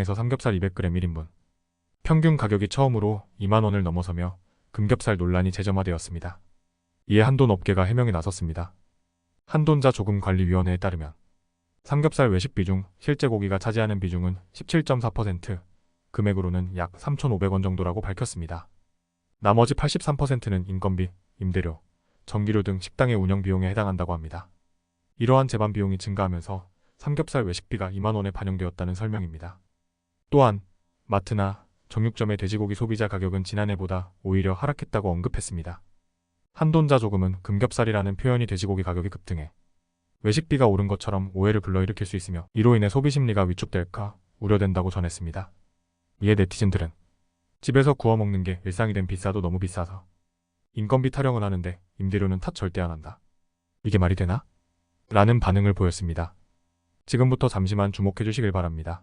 에서 삼겹살 200g 1인분. 평균 가격이 처음으로 2만원을 넘어서며 금겹살 논란이 재점화되었습니다. 이에 한돈 업계가 해명에 나섰습니다. 한돈자 조금관리위원회에 따르면 삼겹살 외식 비중, 실제 고기가 차지하는 비중은 17.4%, 금액으로는 약 3,500원 정도라고 밝혔습니다. 나머지 83%는 인건비, 임대료, 전기료 등 식당의 운영 비용에 해당한다고 합니다. 이러한 재반 비용이 증가하면서 삼겹살 외식비가 2만 원에 반영되었다는 설명입니다. 또한 마트나 정육점의 돼지고기 소비자 가격은 지난해보다 오히려 하락했다고 언급했습니다. 한돈자 조금은 금겹살이라는 표현이 돼지고기 가격이 급등해 외식비가 오른 것처럼 오해를 불러일으킬 수 있으며 이로 인해 소비 심리가 위축될까 우려된다고 전했습니다. 이에 네티즌들은 집에서 구워 먹는 게 일상이 된 비싸도 너무 비싸서 인건비 타령은 하는데 임대료는 탓 절대 안 한다. 이게 말이 되나? 라는 반응을 보였습니다. 지금부터 잠시만 주목해 주시길 바랍니다.